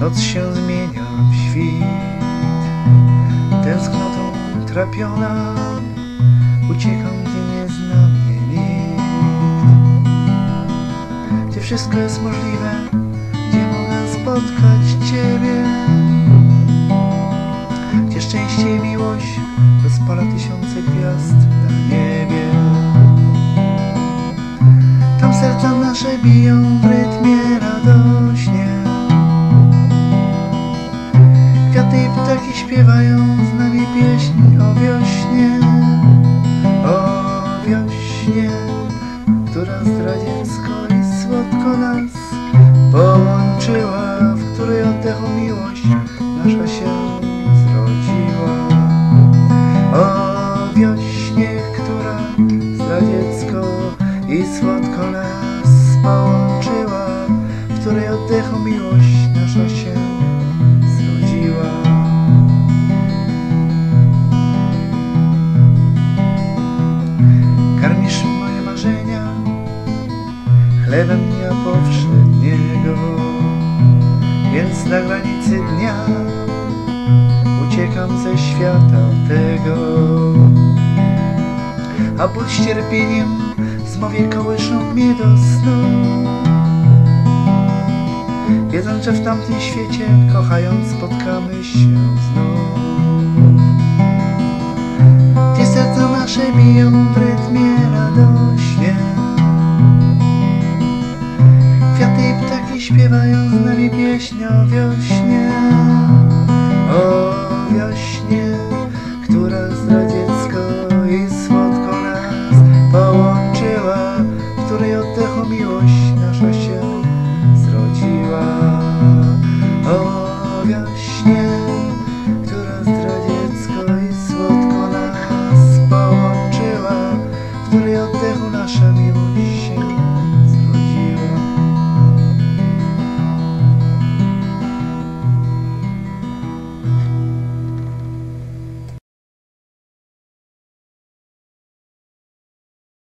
Noc się zmienia w świt. Tęsknotą trapiona Uciekam, gdzie nie zna mnie nikt. Gdzie wszystko jest możliwe Gdzie mogę spotkać Ciebie. Gdzie szczęście i miłość Rozpala tysiące gwiazd na niebie. Tam serca nasze biją w rytmie Kwiaty i ptaki śpiewają z nami pieśni o wiośnie O wiośnie, która zdradziecko i słodko nas połączyła W której oddechu miłość nasza się zrodziła. O wiośnie, która zdradziecko i słodko nas połączyła W której oddechu miłość chlebem dnia powszedniego Więc na granicy dnia. Uciekam ze świata tego. A ból cierpieniem zmowie kołyszą mnie do snu. Wiedząc, że w tamtym świecie kochając spotkamy się znów. Gdzie serca nasze biją śpiewają z nami pieśń o wiośnie. O wiośnie, która zdradziecko i słodko nas połączyła W której oddechu miłość nasza się